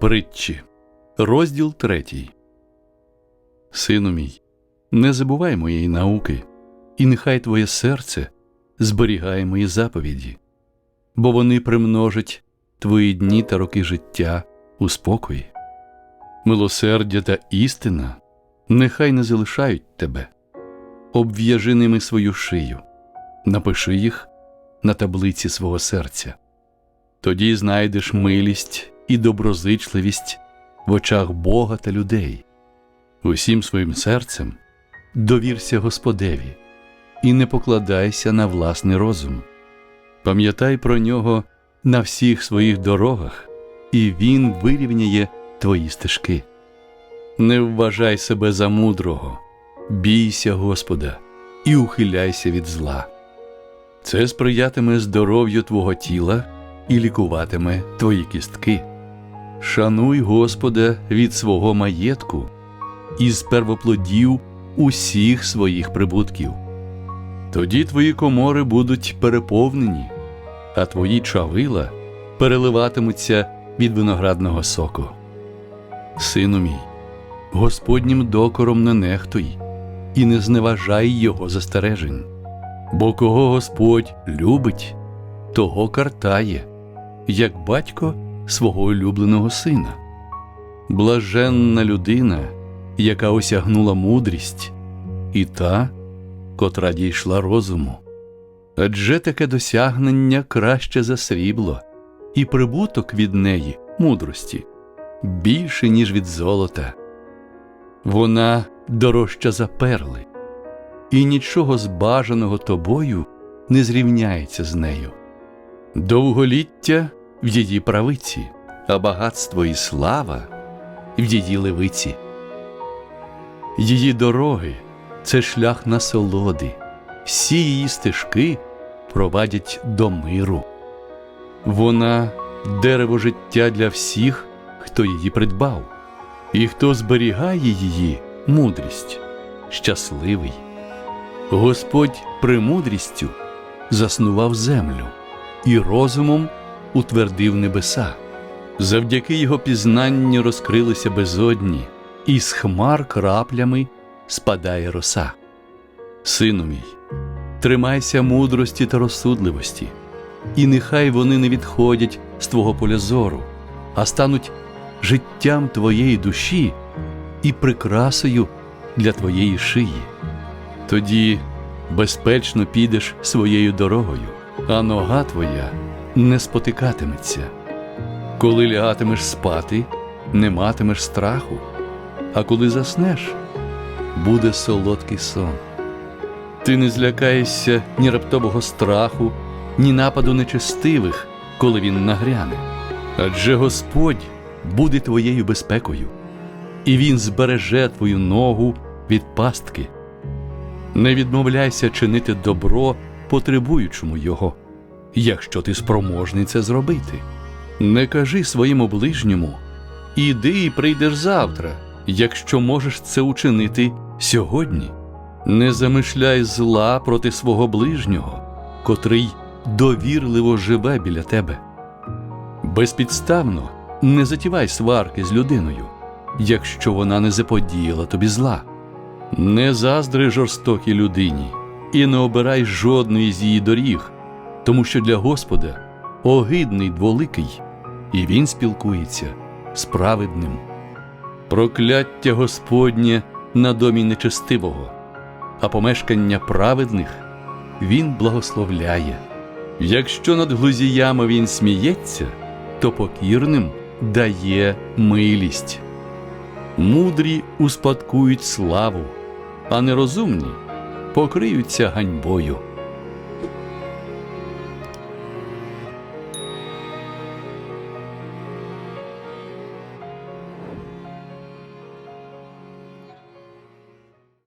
Притчі, розділ третій. Сину мій, не забувай моєї науки, і нехай твоє серце зберігає мої заповіді, бо вони примножать твої дні та роки життя у спокої. Милосердя та істина нехай не залишають тебе, обв'яжи ними свою шию, напиши їх на таблиці свого серця. Тоді знайдеш милість і доброзичливість в очах Бога та людей. Усім своїм серцем довірся Господеві і не покладайся на власний розум. Пам'ятай про нього на всіх своїх дорогах, і Він вирівняє твої стежки. Не вважай себе за мудрого, бійся Господа і ухиляйся від зла. Це сприятиме здоров'ю твого тіла і лікуватиме твої кістки. Шануй Господа від свого маєтку і з первоплодів усіх своїх прибутків. Тоді твої комори будуть переповнені, а твої чавила переливатимуться від виноградного соку. Сину мій, Господнім докором не нехтуй і не зневажай його застережень, бо кого Господь любить, того картає, як батько свого улюбленого сина. Блаженна людина, яка осягнула мудрість, і та, котра дійшла розуму. Адже таке досягнення краще за срібло, і прибуток від неї мудрості більше, ніж від золота. Вона дорожча за перли, і нічого збажаного тобою не зрівняється з нею. Довголіття в її правиці, а багатство і слава в її левиці. Її дороги це шлях насолоди, всі її стежки провадять до миру. Вона дерево життя для всіх, хто її придбав, і хто зберігає її мудрість, щасливий. Господь премудрістю заснував землю і розумом утвердив небеса. Завдяки його пізнанню розкрилися безодні, і з хмар краплями спадає роса. Сину мій, тримайся мудрості та розсудливості, і нехай вони не відходять з твого поля зору, а стануть життям твоєї душі і прикрасою для твоєї шиї. Тоді безпечно підеш своєю дорогою, а нога твоя не спотикатиметься. Коли лягатимеш спати, не матимеш страху, а коли заснеш, буде солодкий сон. Ти не злякаєшся ні раптового страху, ні нападу нечестивих, коли він нагряне. Адже Господь буде твоєю безпекою, і Він збереже твою ногу від пастки. Не відмовляйся чинити добро, потребуючому його, якщо ти спроможний це зробити. Не кажи своєму ближньому іди і прийдеш завтра, якщо можеш це учинити сьогодні. Не замишляй зла проти свого ближнього, котрий довірливо живе біля тебе. Безпідставно не затівай сварки з людиною, якщо вона не заподіяла тобі зла. Не заздри жорстокій людині і не обирай жодної з її доріг, тому що для Господа огидний дволикий, і він спілкується з праведним. Прокляття Господнє на домі нечестивого, а помешкання праведних він благословляє. Якщо над глузіями він сміється, то покірним дає милість. Мудрі успадкують славу, а нерозумні покриються ганьбою.